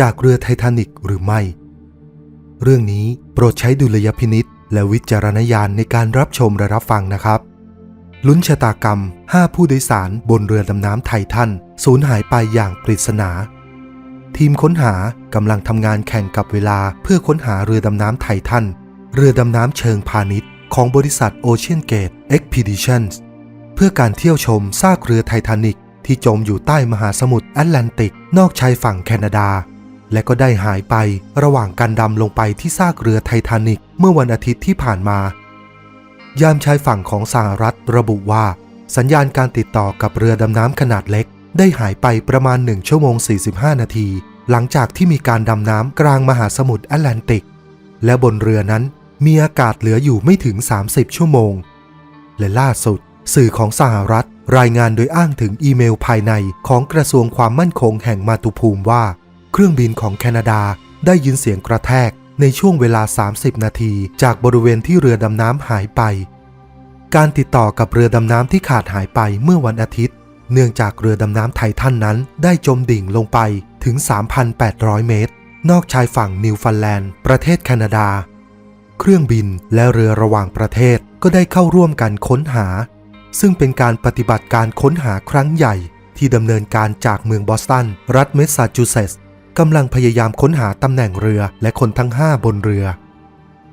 จากเรือไททานิกหรือไม่ เรื่องนี้โปรดใช้ดุลยพินิษและวิจารณญาณในการรับชมและรับฟังนะครับ ลุ้นชะตากรรม 5 ผู้โดยสารบนเรือดำน้ำไททันสูญหายไปอย่างปริศนา ทีมค้นหากำลังทำงานแข่งกับเวลาเพื่อค้นหาเรือดำน้ำไททัน เรือดำน้ำเชิงพาณิชย์ ของบริษัท Ocean Gate Expeditions เพื่อการเที่ยวชมซากเรือไททานิกที่จมอยู่ใต้มหาสมุทรแอตแลนติกนอกชายฝั่งแคนาดา และก็ได้หายไประหว่างการดำลงไปที่ซากเรือไททานิกเมื่อวันอาทิตย์ที่ผ่านมา ยามชายฝั่งของสหรัฐระบุว่า สัญญาณการติดต่อกับเรือดำน้ำขนาดเล็ก ได้หายไปประมาณ 1 ชั่วโมง 45 นาที หลังจากที่มีการดำน้ำกลางมหาสมุทรแอตแลนติก และบนเรือนั้นมีอากาศเหลืออยู่ไม่ถึง 30 ชั่วโมง และล่าสุด สื่อของสหรัฐรายงานโดยอ้างถึงอีเมลภายในของกระทรวงความมั่นคงแห่งมาตุภูมิว่า เครื่องบินของแคนาดาได้ยินเสียงกระแทกในช่วงเวลา 30 นาทีจากบริเวณที่เรือดำน้ำหายไป การติดต่อกับเรือดำน้ำที่ขาดหายไปเมื่อวันอาทิตย์ เนื่องจากเรือดำน้ำไททันนั้นได้จมดิ่งลงไปถึง 3,800 เมตร นอกชายฝั่งนิวฟันแลนด์ ประเทศแคนาดา เครื่องบินและเรือระหว่างประเทศก็ได้เข้าร่วมกันค้นหา ซึ่งเป็นการปฏิบัติการค้นหาครั้งใหญ่ที่ดำเนินการจากเมืองบอสตัน รัฐเมสซาชูเซตส์ กำลังพยายามค้นหาตำแหน่งเรือและคนทั้ง5บนเรือ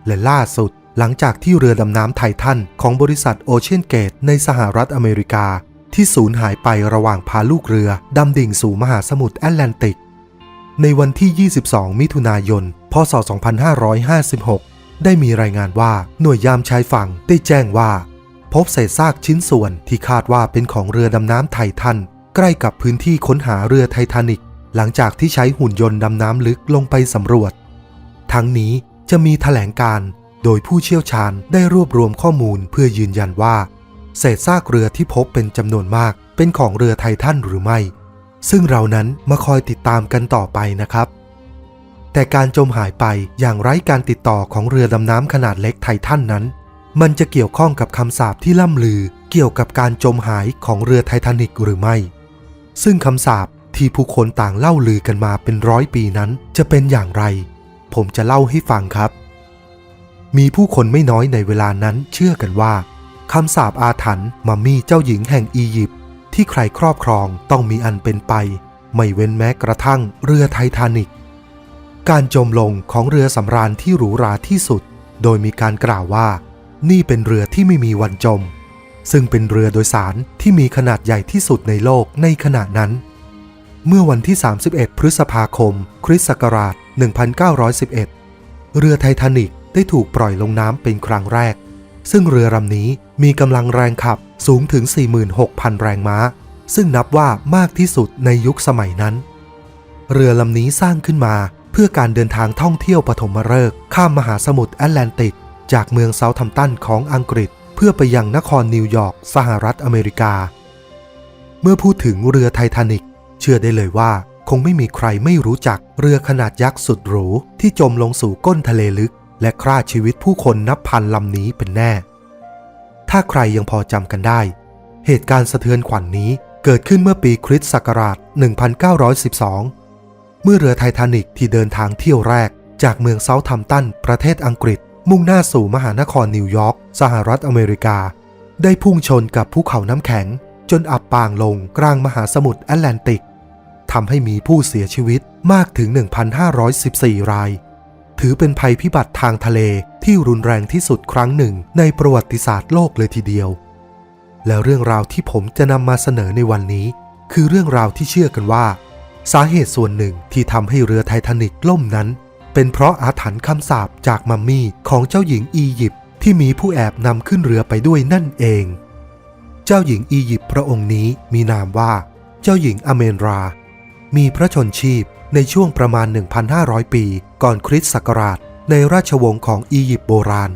และล่าสุดหลังจากที่เรือดำน้ำไททันของบริษัทโอเชียนเกตในสหรัฐอเมริกา ที่สูญหายไประหว่างพาลูกเรือดำดิ่งสู่มหาสมุทรแอตแลนติก ในวันที่ 22 มิถุนายน พศ 2556 ได้มีรายงานว่าหน่วยยามชายฝั่งได้แจ้งว่า พบเศษซากชิ้นส่วนที่คาดว่าเป็นของเรือดำน้ำไททันใกล้กับพื้นที่ค้นหาเรือไททานิก หลังจากที่ใช้หุ่นยนต์ดำน้ำลึกลงไปสำรวจ ทั้งนี้จะมีแถลงการโดยผู้เชี่ยวชาญได้รวบรวมข้อมูลเพื่อยืนยันว่า เศษซากเรือที่พบเป็นจำนวนมากเป็นของเรือไททันหรือไม่ ซึ่งเรานั้นมาคอยติดตามกันต่อไปนะครับ แต่การจมหายไปอย่างไร้การติดต่อของเรือดำน้ำขนาดเล็กไททันนั้น มันจะเกี่ยวข้องกับคำสาปที่ล่ำลือเกี่ยวกับการจมหายของเรือไททานิกหรือไม่ ซึ่งคำสาป ที่ผู้คนต่างเล่าลือกันมาเป็นร้อยปีนั้น จะเป็นอย่างไร ผมจะเล่าให้ฟังครับ มีผู้คนไม่น้อยในเวลานั้นเชื่อกันว่าคำสาปอาถรรพ์มัมมี่เจ้าหญิงแห่งอียิปต์ที่ใครครอบครองต้องมีอันเป็นไป ไม่เว้นแม้กระทั่งเรือไททานิก การจมลงของเรือสำราญที่หรูหราที่สุด โดยมีการกล่าวว่า นี่เป็นเรือที่ไม่มีวันจม ซึ่งเป็นเรือโดยสารที่มีขนาดใหญ่ที่สุดในโลกในขณะนั้น เมื่อวันที่ 31 พฤษภาคม คริสต์ศักราช 1911 เรือไททานิกได้ถูกปล่อยลงน้ำเป็นครั้งแรก ซึ่งเรือลำนี้มีกำลังแรงขับสูงถึง 46,000 แรงม้า ซึ่งนับว่ามากที่สุดในยุคสมัยนั้น เรือลำนี้สร้างขึ้นมาเพื่อการเดินทางท่องเที่ยวปฐมฤกษ์ข้ามมหาสมุทรแอตแลนติก จากเมืองเซาท์ทัมตันของอังกฤษ เพื่อไปยังนครนิวยอร์กสหรัฐอเมริกา เมื่อพูดถึงเรือไททานิก เชื่อได้เลยว่าคงไม่มีใครไม่รู้จักเรือขนาดยักษ์สุดหรูที่จมลงสู่ก้นทะเลลึก และฆ่าชีวิตผู้คนนับพันลำนี้เป็นแน่ ถ้าใครยังพอจำกันได้ เหตุการณ์สะเทือนขวัญนนี้เกิดขึ้นเมื่อปีคริสต์ศักราช 1912 เมื่อเรือไททานิกที่เดินทางเที่ยวแรก จากเมืองเซาท์ทัมตัน ประเทศอังกฤษ มุ่งหน้าสู่มหานครนิวยอร์กสหรัฐอเมริกา ได้พุ่งชนกับภูเขาน้ำแข็ง จนอับปางลงกลางมหาสมุทรแอตแลนติก ทำให้มีผู้เสียชีวิตมากถึง 1,514 ราย ถือเป็นภัยพิบัติทางทะเลที่รุนแรงที่สุดครั้งหนึ่งในประวัติศาสตร์โลกเลยทีเดียว และเรื่องราวที่ผมจะนำมาเสนอในวันนี้ คือเรื่องราวที่เชื่อกันว่า สาเหตุส่วนหนึ่งที่ทำให้เรือไททานิกล่มนั้น เป็นเพราะอาถรรพ์คำสาปจากมัมมี่ของเจ้าหญิงอียิปต์ที่มีผู้แอบนำขึ้นเรือไปด้วยนั่นเอง เจ้าหญิงอียิปต์พระองค์นี้มีนามว่า เจ้าหญิงอเมนรา มีพระชนชีพในช่วงประมาณ 1,500 ปีก่อนคริสต์ศักราชในราชวงศ์ของอียิปต์โบราณ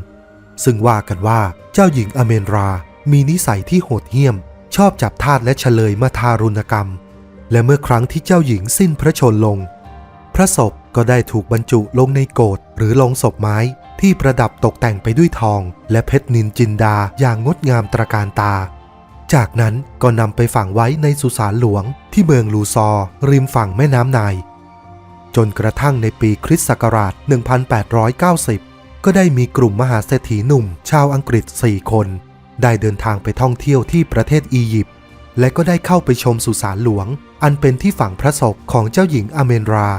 ซึ่งว่ากันว่าเจ้าหญิงอเมนรา มีนิสัยที่โหดเหี้ยม ชอบจับทาสและเฉลยมาทารุณกรรม และเมื่อครั้งที่เจ้าหญิงสิ้นพระชนลง พระศพก็ได้ถูกบรรจุลงในโกดหรือลงศพไม้ที่ประดับตกแต่งไปด้วยทอง และเพชรนินจินดาอย่างงดงามตระการตา จากนั้นก็นำไปฝังไว้ในสุสานหลวงที่เมืองลูซอร์ริมฝั่งแม่น้ำไนายจนกระทั่งในปีคริสต์ศักราช 1890 ก็ได้มีกลุ่มมหาเศรษฐีหนุ่ม ชาวอังกฤษ 4 คน ได้เดินทางไปท่องเที่ยวที่ประเทศอียิปต์ และก็ได้เข้าไปชมสุสานหลวง อันเป็นที่ฝังพระศพของเจ้าหญิงอเมนรา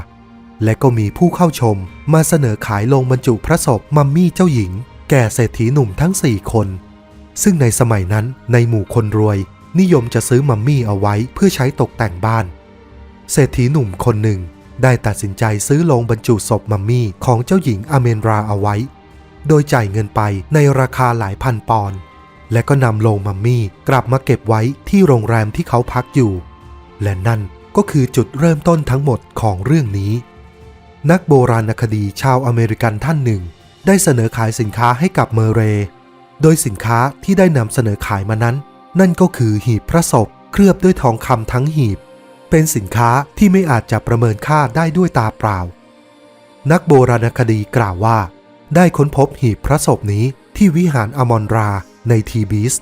และก็มีผู้เข้าชม มาเสนอขายลงบรรจุพระศพมัมมี่เจ้าหญิง แก่เศรษฐีหนุ่มทั้ง 4 คน ซึ่งในสมัยนั้นในหมู่คนรวย นิยมจะซื้อมัมมี่เอาไว้เพื่อใช้ตกแต่งบ้าน เศรษฐีหนุ่มคนหนึ่ง ได้ตัดสินใจซื้อโลงบรรจุศพมัมมี่ของเจ้าหญิงอเมนราเอาไว้ โดยจ่ายเงินไปในราคาหลายพันปอนด์และก็นำโลงมัมมี่กลับมาเก็บไว้ที่โรงแรมที่เขาพักอยู่ และนั่นก็คือจุดเริ่มต้นทั้งหมดของเรื่องนี้ นักโบราณคดีชาวอเมริกันท่านหนึ่ง ได้เสนอขายสินค้าให้กับเมเร โดยสินค้าที่ได้นำเสนอขายมานั้น นั่นก็คือหีบพระศพเคลือบด้วยทองคำทั้งหีบ เป็นสินค้าที่ไม่อาจจะประเมินค่าได้ด้วยตาเปล่า นักโบราณคดีกล่าวว่า ได้ค้นพบหีบพระศพนี้ที่วิหารอมอนราในทีบีส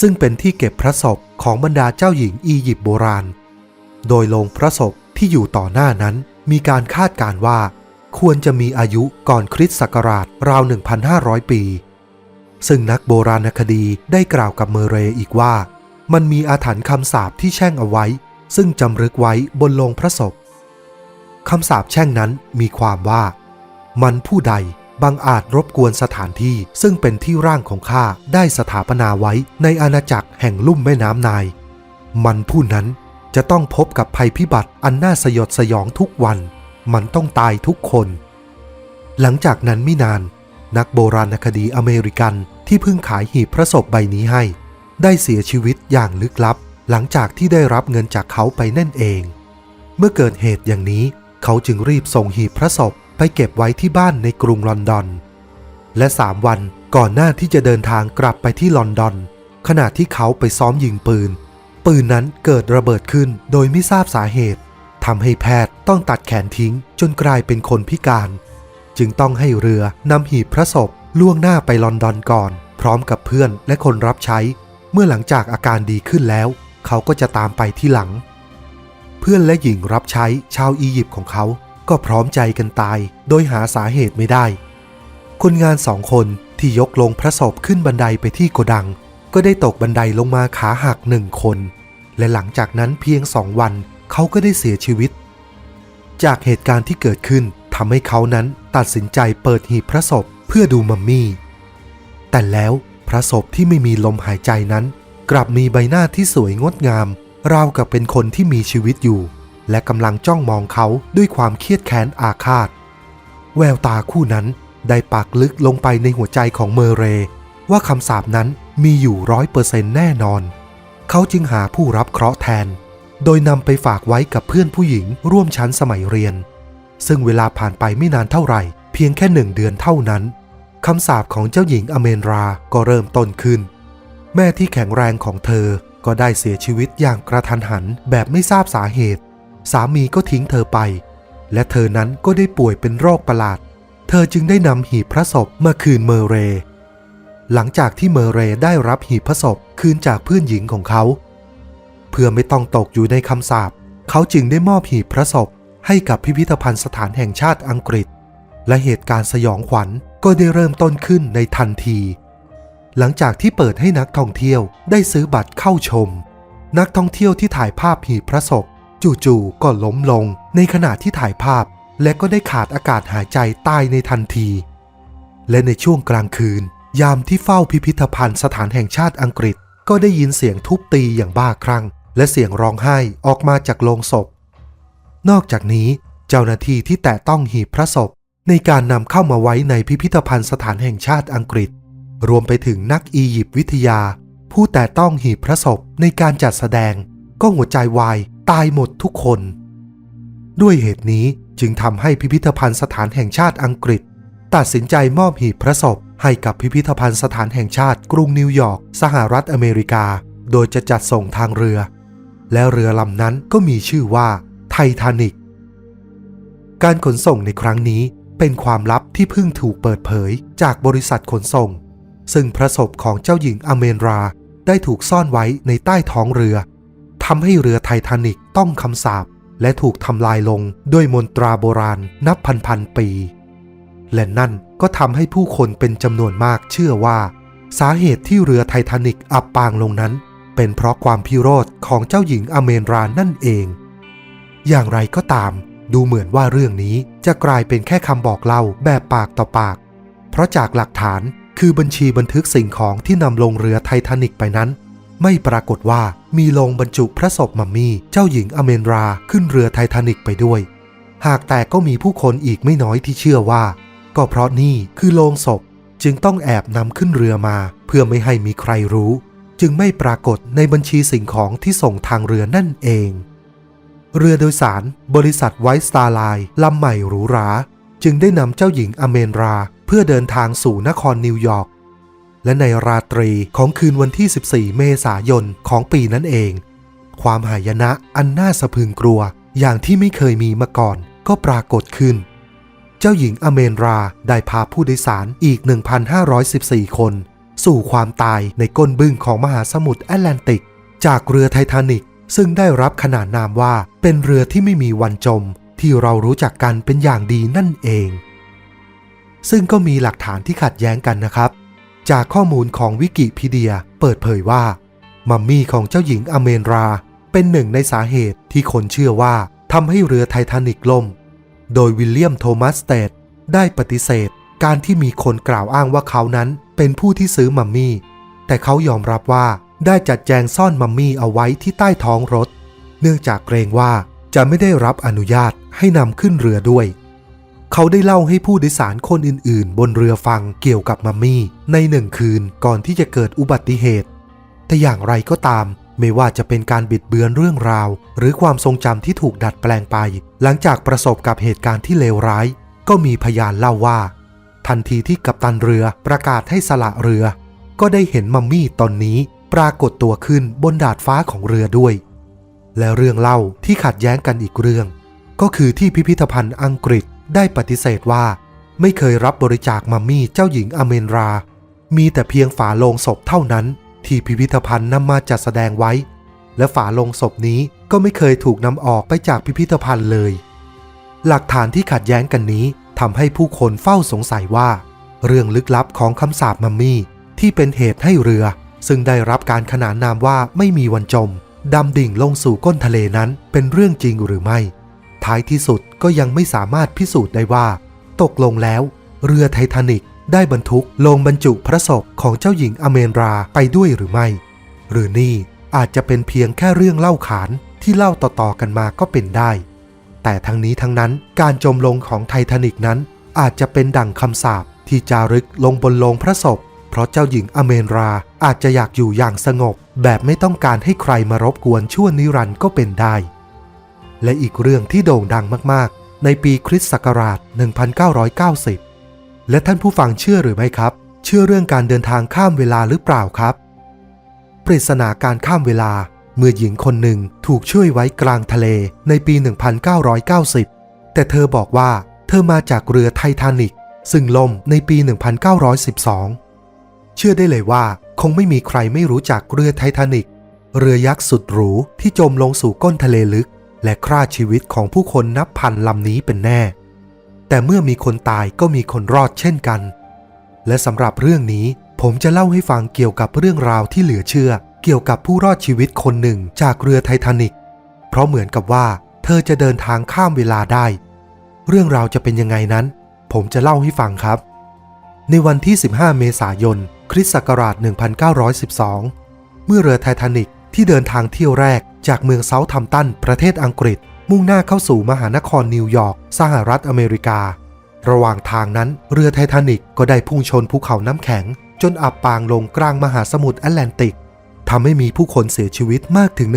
ซึ่งเป็นที่เก็บพระศพของบรรดาเจ้าหญิงอียิปต์โบราณ โดยโลงพระศพที่อยู่ต่อหน้านั้นมีการคาดการว่า ควรจะมีอายุก่อนคริสต์ศักราชราว 1,500 ปี ซึ่งนักโบราณคดีได้กล่าวกับเมเรอีกว่า มันมีอาถรรพ์คำสาปที่แช่งเอาไว้ ซึ่งจำรึกไว้บนโลงพระศพคำสาปแช่งนั้นมีความว่า มันผู้ใดบังอาจรบกวนสถานที่ซึ่งเป็นที่ร่างของข้าได้สถาปนาไว้ในอาณาจักรแห่งลุ่มแม่น้ำนาย มันผู้นั้นจะต้องพบกับภัยพิบัติอันน่าสยดสยองทุกวัน มันต้องตายทุกคน หลังจากนั้นไม่นาน นักโบราณคดีอเมริกันที่เพิ่งขายหีบพระศพใบนี้ให้ ได้เสียชีวิตอย่างลึกลับ หลังจากที่ได้รับเงินจากเขาไปนั่นเอง เมื่อเกิดเหตุอย่างนี้ เขาจึงรีบส่งหีบพระศพไปเก็บไว้ที่บ้านในกรุงลอนดอน และสามวันก่อนหน้าที่จะเดินทางกลับไปที่ลอนดอน ขณะที่เขาไปซ้อมยิงปืน ปืนนั้นเกิดระเบิดขึ้นโดยไม่ทราบสาเหตุทำให้แพทย์ต้องตัดแขนทิ้งจนกลายเป็นคนพิการ จึงต้องให้เรือนำหีบพระศพล่วงหน้าไปลอนดอนก่อน พร้อมกับเพื่อนและคนรับใช้ เมื่อหลังจากอาการดีขึ้นแล้ว เขาก็จะตามไปที่หลัง เพื่อนและหญิงรับใช้ชาวอียิปต์ของเขาก็พร้อมใจกันตาย โดยหาสาเหตุไม่ได้ คนงานสองคนที่ยกลงพระศพขึ้นบันไดไปที่โกดัง ก็ได้ตกบันไดลงมาขาหักหนึ่งคน และหลังจากนั้นเพียงสองวันเขาก็ได้เสียชีวิต จากเหตุการณ์ที่เกิดขึ้น ทำให้เขานั้นตัดสินใจเปิดหีบพระศพเพื่อดูมัมมี่ แต่แล้วพระศพที่ไม่มีลมหายใจนั้น กลับมีใบหน้าที่สวยงดงาม ราวกับเป็นคนที่มีชีวิตอยู่ และกำลังจ้องมองเขาด้วยความเครียดแค้นอาฆาต แววตาคู่นั้นได้ปักลึกลงไปในหัวใจของเมเร ว่าคำสาปนั้นมีอยู่ร้อยเปอร์เซ็นต์แน่นอน เขาจึงหาผู้รับเคราะห์แทน โดยนำไปฝากไว้กับเพื่อนผู้หญิงร่วมชั้นสมัยเรียน ซึ่งเวลาผ่านไปไม่นานเท่าไหร่ เพียงแค่หนึ่งเดือนเท่านั้นคำสาปของเจ้าหญิงอเมนราก็เริ่มต้นขึ้น แม่ที่แข็งแรงของเธอก็ได้เสียชีวิตอย่างกระทันหันแบบไม่ทราบสาเหตุ สามีก็ทิ้งเธอไป และเธอนั้นก็ได้ป่วยเป็นโรคประหลาด เธอจึงได้นำหีบพระศพมาคืนเมเร หลังจากที่เมเรได้รับหีบพระศพคืนจากเพื่อนหญิงของเขา เพื่อไม่ต้องตกอยู่ในคำสาปเขาจึงได้มอบหีบพระศพ ให้กับพิพิธภัณฑ์สถานแห่งชาติอังกฤษ และเหตุการณ์สยองขวัญก็ได้เริ่มต้นขึ้นในทันที หลังจากที่เปิดให้นักท่องเที่ยวได้ซื้อบัตรเข้าชม นักท่องเที่ยวที่ถ่ายภาพหีบพระศพจู่ๆก็ล้มลงในขณะที่ถ่ายภาพ และก็ได้ขาดอากาศหายใจตายในทันที และในช่วงกลางคืน ยามที่เฝ้าพิพิธภัณฑ์สถานแห่งชาติอังกฤษ ก็ได้ยินเสียงทุบตีอย่างบ้าคลั่งและเสียงร้องไห้ออกมาจากโลงศพ นอกจากนี้เจ้าหน้าที่ที่แตะต้องหีบพระศพ ในการนำเข้ามาไว้ในพิพิธภัณฑ์สถานแห่งชาติอังกฤษ รวมไปถึงนักอียิปต์วิทยา ผู้แต่ต้องหีบพระศพในการจัดแสดง ก็หัวใจวายตายหมดทุกคน ด้วยเหตุนี้จึงทำให้พิพิธภัณฑ์สถานแห่งชาติอังกฤษ ตัดสินใจมอบหีบพระศพให้กับพิพิธภัณฑ์สถานแห่งชาติกรุงนิวยอร์กสหรัฐอเมริกา โดยจะจัดส่งทางเรือ และเรือลำนั้นก็มีชื่อว่า ไททานิกการขนส่งในครั้งนี้เป็นความลับที่เพิ่งถูกเปิดเผยจากบริษัทขนส่ง ซึ่งพระศพของเจ้าหญิงอเมนราได้ถูกซ่อนไว้ในใต้ท้องเรือทำให้เรือไททานิกต้องคำสาปและถูกทำลายลงด้วยมนตราโบราณนับพันพันปี และนั่นก็ทำให้ผู้คนเป็นจำนวนมากเชื่อว่า สาเหตุที่เรือไททานิกอับปางลงนั้น เป็นเพราะความพิโรธของเจ้าหญิงอเมนรานั่นเอง อย่างไรก็ตาม ดูเหมือนว่าเรื่องนี้จะกลายเป็นแค่คำบอกเล่าแบบปากต่อปาก เพราะจากหลักฐานคือบัญชีบันทึกสิ่งของที่นำลงเรือไททานิกไปนั้น ไม่ปรากฏว่ามีลงบรรจุพระศพมัมมี่เจ้าหญิงอเมนราขึ้นเรือไททานิกไปด้วย หากแต่ก็มีผู้คนอีกไม่น้อยที่เชื่อว่า ก็เพราะนี่คือโลงศพจึงต้องแอบนำขึ้นเรือมา เพื่อไม่ให้มีใครรู้ จึงไม่ปรากฏในบัญชีสิ่งของที่ส่งทางเรือนั่นเอง เรือโดยสารบริษัทไวท์สตาร์ไลน์ลำใหม่หรูหรา จึงได้นำเจ้าหญิงอเมนรา เพื่อเดินทางสู่นครนิวยอร์ก และในราตรีของคืนวันที่ 14 เมษายนของปีนั้นเอง ความหายนะอันน่าสะพึงกลัวอย่างที่ไม่เคยมีมาก่อนก็ปรากฏขึ้น เจ้าหญิงอเมนราได้พาผู้โดยสารอีก 1,514 คน สู่ความตายในก้นบึ้งของมหาสมุทรแอตแลนติก จากเรือไททานิก ซึ่งได้รับขนานนามว่าเป็นเรือที่ไม่มีวันจม ที่เรารู้จักกันเป็นอย่างดีนั่นเอง ซึ่งก็มีหลักฐานที่ขัดแย้งกันนะครับ จากข้อมูลของวิกิพีเดียเปิดเผยว่า มัมมี่ของเจ้าหญิงอเมนรา เป็นหนึ่งในสาเหตุที่คนเชื่อว่าทำให้เรือไททานิกล่ม โดยวิลเลียมโทมัสสเตดได้ปฏิเสธ การที่มีคนกล่าวอ้างว่าเขานั้นเป็นผู้ที่ซื้อมัมมี่ แต่เขายอมรับว่า ได้จัดแจงซ่อนมัมมี่เอาไว้ที่ใต้ท้องรถ เนื่องจากเกรงว่าจะไม่ได้รับอนุญาตให้นำขึ้นเรือด้วย เขาได้เล่าให้ผู้โดยสารคนอื่นๆ บนเรือฟังเกี่ยวกับมัมมี่ในหนึ่งคืนก่อนที่จะเกิดอุบัติเหตุ แต่อย่างไรก็ตามไม่ว่าจะเป็นการบิดเบือนเรื่องราว หรือความทรงจำที่ถูกดัดแปลงไป หลังจากประสบกับเหตุการณ์ที่เลวร้าย ก็มีพยานเล่าว่า ทันทีที่กัปตันเรือประกาศให้สละเรือ ก็ได้เห็นมัมมี่ตอนนี้ ปรากฏตัวขึ้นบนดาดฟ้าของเรือด้วย และเรื่องเล่าที่ขัดแย้งกันอีกเรื่อง ก็คือที่พิพิธภัณฑ์อังกฤษได้ปฏิเสธว่า ไม่เคยรับบริจาคมัมมี่เจ้าหญิงอเมนรา มีแต่เพียงฝาโลงศพเท่านั้น ที่พิพิธภัณฑ์นำมาจัดแสดงไว้ และฝาโลงศพนี้ก็ไม่เคยถูกนำออกไปจากพิพิธภัณฑ์เลย หลักฐานที่ขัดแย้งกันนี้ทำให้ผู้คนเฝ้าสงสัยว่า เรื่องลึกลับของคำสาปมัมมี่ที่เป็นเหตุให้เรือ ซึ่งได้รับการขนานนามว่าไม่มีวันจม ดำดิ่งลงสู่ก้นทะเลนั้นเป็นเรื่องจริงหรือไม่ ท้ายที่สุดก็ยังไม่สามารถพิสูจน์ได้ว่า ตกลงแล้ว เรือไททานิกได้บรรทุกลงบรรจุพระศพของเจ้าหญิงอเมนราไปด้วยหรือไม่ หรือนี่อาจจะเป็นเพียงแค่เรื่องเล่าขานที่เล่าต่อๆกันมาก็เป็นได้ แต่ทั้งนี้ทั้งนั้นการจมลงของไททานิกนั้นอาจจะเป็นดั่งคำสาปที่จารึกลงบนโลงพระศพ เพราะเจ้าหญิงอเมนราอาจจะอยากอยู่อย่างสงบ แบบไม่ต้องการให้ใครมารบกวนชั่วนิรันดร์ก็เป็นได้ และอีกเรื่องที่โด่งดังมากๆ ในปีคริสต์ศักราช 1990 และท่านผู้ฟังเชื่อหรือไม่ครับ เชื่อเรื่องการเดินทางข้ามเวลาหรือเปล่าครับ ปริศนาการข้ามเวลาเมื่อหญิงคนหนึ่งถูกช่วยไว้กลางทะเลในปี 1990 แต่เธอบอกว่าเธอมาจากเรือไททานิกซึ่งล่มในปี 1912 เชื่อได้เลยว่าคงไม่มีใครไม่รู้จักเรือไททานิก เรือยักษ์สุดหรูที่จมลงสู่ก้นทะเลลึก และฆ่าชีวิตของผู้คนนับพันลำนี้เป็นแน่ แต่เมื่อมีคนตายก็มีคนรอดเช่นกัน และสำหรับเรื่องนี้ผมจะเล่าให้ฟังเกี่ยวกับเรื่องราวที่เหลือเชื่อ เกี่ยวกับผู้รอดชีวิตคนหนึ่งจากเรือไททานิก เพราะเหมือนกับว่า เธอจะเดินทางข้ามเวลาได้ เรื่องราวจะเป็นยังไงนั้น ผมจะเล่าให้ฟังครับ ในวันที่ 15 เมษายน คริสต์ศักราช 1912 เมื่อเรือไททานิกที่เดินทางเที่ยวแรกจากเมืองเซาท์ทัมตัน ประเทศอังกฤษ มุ่งหน้าเข้าสู่มหานครนิวยอร์กสหรัฐอเมริกา ระหว่างทางนั้นเรือไททานิกก็ได้พุ่งชนภูเขาน้ำแข็ง จนอับปางลงกลางมหาสมุทรแอตแลนติกทำให้มีผู้คนเสียชีวิตมากถึง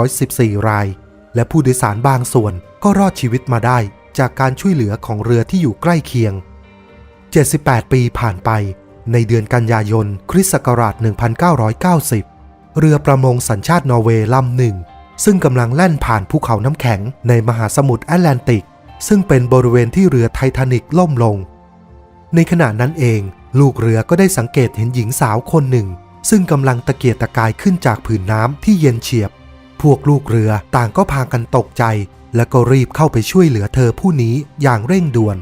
1,514 ราย และผู้โดยสารบางส่วนก็รอดชีวิตมาได้ จากการช่วยเหลือของเรือที่อยู่ใกล้เคียง 78 ปีผ่านไป ในเดือนกันยายน คริสต์ศักราช 1990 เรือประมงสัญชาตินอร์เวย์ลำหนึ่ง ซึ่งกำลังแล่นผ่านภูเขาน้ำแข็งในมหาสมุทรแอตแลนติก ซึ่งเป็นบริเวณที่เรือไททานิกล่มลง ในขณะนั้นเอง ลูกเรือก็ได้สังเกตเห็นหญิงสาวคนหนึ่ง ซึ่งกำลังตะเกียกตะกายขึ้นจากผืนน้ำที่เย็นเฉียบ พวกลูกเรือต่างก็พากันตกใจ และก็รีบเข้าไปช่วยเหลือเธอผู้นี้อย่างเร่งด่วน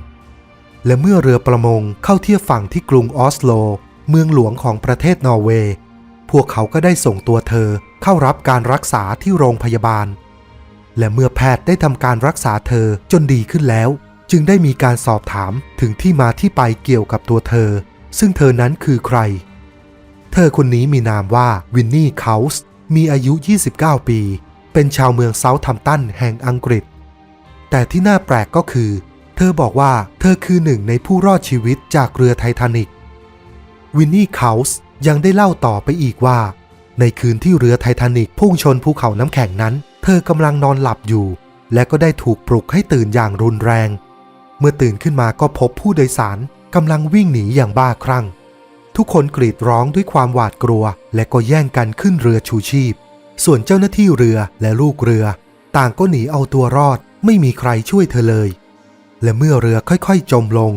และเมื่อเรือประมงเข้าเทียบฝั่งที่กรุงออสโล เมืองหลวงของประเทศนอร์เวย์ พวกเขาก็ได้ส่งตัวเธอเข้ารับการรักษาที่โรงพยาบาล และเมื่อแพทย์ได้ทำการรักษาเธอจนดีขึ้นแล้ว จึงได้มีการสอบถามถึงที่มาที่ไปเกี่ยวกับตัวเธอ ซึ่งเธอนั้นคือใคร เธอคนนี้มีนามว่าวินนี่เคาส์มีอายุ 29 ปี เป็นชาวเมืองเซาท์ทัมตันแห่งอังกฤษ แต่ที่น่าแปลกก็คือ เธอบอกว่าเธอคือหนึ่งในผู้รอดชีวิตจากเรือไททานิกวินนี่เคาส์ยังได้เล่าต่อไปอีกว่า ในคืนที่เรือไททานิกพุ่งชนภูเขาน้ำแข็งนั้น เธอกำลังนอนหลับอยู่ และก็ได้ถูกปลุกให้ตื่นอย่างรุนแรง เมื่อตื่นขึ้นมาก็พบผู้โดยสารกำลังวิ่งหนีอย่างบ้าคลั่ง ทุกคนกรีดร้องด้วยความหวาดกลัว และก็แย่งกันขึ้นเรือชูชีพ ส่วนเจ้าหน้าที่เรือและลูกเรือ ต่างก็หนีเอาตัวรอด ไม่มีใครช่วยเธอเลย และเมื่อเรือค่อยๆ จมลง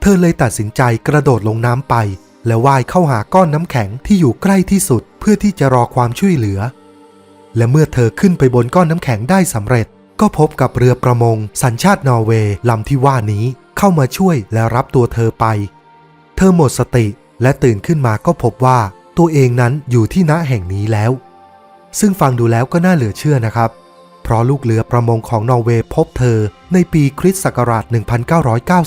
เธอเลยตัดสินใจกระโดดลงน้ำไป และว่ายเข้าหาก้อนน้ำแข็งที่อยู่ใกล้ที่สุดเพื่อที่จะรอความช่วยเหลือ และเมื่อเธอขึ้นไปบนก้อนน้ำแข็งได้สำเร็จ ก็พบกับเรือประมง สัญชาตินอร์เวย์ลำที่ว่านี้เข้ามาช่วยและรับตัวเธอไป เธอหมดสติและตื่นขึ้นมาก็พบว่า ตัวเองนั้นอยู่ที่ณแห่งนี้แล้ว ซึ่งฟังดูแล้วก็น่าเหลือเชื่อนะครับ เพราะลูกเรือประมงของนอร์เวย์พบเธอในปีคริสต์ศักราช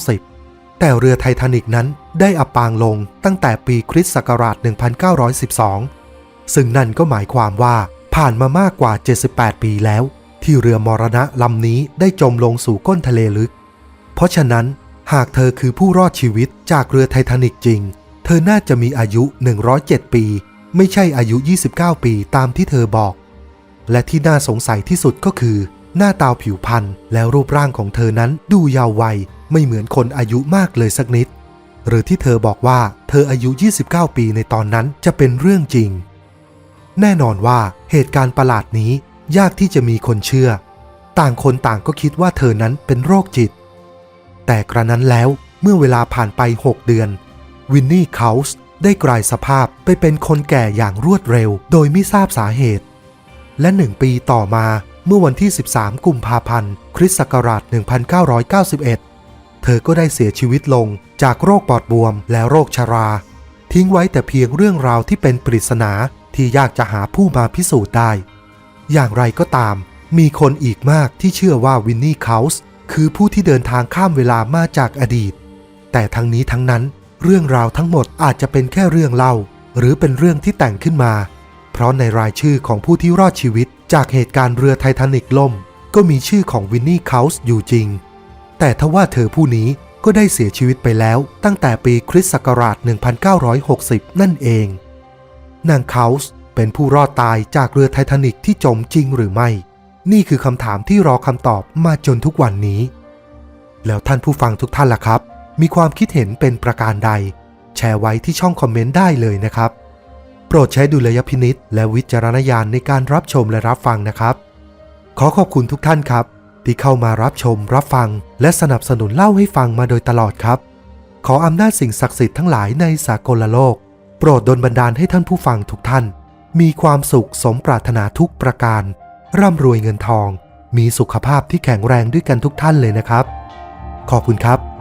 1990 แต่เรือไททานิกนั้นได้อับปางลงตั้งแต่ปีคริสต์ศักราช 1912 ซึ่งนั่นก็หมายความว่าผ่านมามากกว่า 78 ปีแล้ว ที่เรือมรณะลำนี้ได้จมลงสู่ก้นทะเลลึก เพราะฉะนั้นหากเธอคือผู้รอดชีวิตจากเรือไททานิกจริง เธอน่าจะมีอายุ 107 ปี ไม่ใช่อายุ 29 ปีตามที่เธอบอก และที่น่าสงสัยที่สุดก็คือ หน้าตาผิวพรรณแล้วรูปร่างของเธอนั้นดูยาววัย ไม่เหมือนคนอายุมากเลยสักนิด หรือที่เธอบอกว่าเธออายุ 29 ปีในตอนนั้นจะเป็นเรื่องจริง แน่นอนว่าเหตุการณ์ประหลาดนี้ยากที่จะมีคนเชื่อ ต่างคนต่างก็คิดว่าเธอนั้นเป็นโรคจิต แต่กระนั้นแล้วเมื่อเวลาผ่านไป 6 เดือน วินนี่เคาส์ได้กลายสภาพไปเป็นคนแก่อย่างรวดเร็ว โดยไม่ทราบสาเหตุ และหนึ่งปีต่อมาเมื่อวันที่ 13 กุมภาพันธ์ คริสต์ศักราช 1991 เธอก็ได้เสียชีวิตลงจากโรคปอดบวมและโรคชรา ทิ้งไว้แต่เพียงเรื่องราวที่เป็นปริศนาที่ยากจะหาผู้มาพิสูจน์ได้ อย่างไรก็ตาม มีคนอีกมากที่เชื่อว่าวินนี่เคาส์คือผู้ที่เดินทางข้ามเวลามาจากอดีต แต่ทั้งนี้ทั้งนั้น เรื่องราวทั้งหมดอาจจะเป็นแค่เรื่องเล่า หรือเป็นเรื่องที่แต่งขึ้นมา เพราะในรายชื่อของผู้ที่รอดชีวิต จากเหตุการณ์เรือไททานิกล่ม ก็มีชื่อของวินนี่เคาส์อยู่จริง แต่ทว่าเธอผู้นี้ก็ได้เสียชีวิตไปแล้วตั้งแต่ปีคริสต์ศักราช 1960 นั่นเอง นางเคาส์เป็นผู้รอดตายจากเรือไททานิกที่จมจริงหรือไม่ นี่คือคำถามที่รอคำตอบมาจนทุกวันนี้ แล้วท่านผู้ฟังทุกท่านล่ะครับ มีความคิดเห็นเป็นประการใด แชร์ไว้ที่ช่องคอมเมนต์ได้เลยนะครับ โปรดใช้ดุลยพินิษและวิจารณญาณในการรับชมและรับฟังนะครับ ขอขอบคุณทุกท่านครับ ที่เข้ามารับชม รับฟัง และสนับสนุนเล่าให้ฟังมาโดยตลอดครับ ขออำนาจสิ่งศักดิ์สิทธิ์ทั้งหลายในสากลโลก โปรดดลบันดาลให้ท่านผู้ฟังทุกท่าน มีความสุขสมปรารถนาทุกประการ ร่ำรวยเงินทอง มีสุขภาพที่แข็งแรงด้วยกันทุกท่านเลยนะครับ ขอบคุณครับ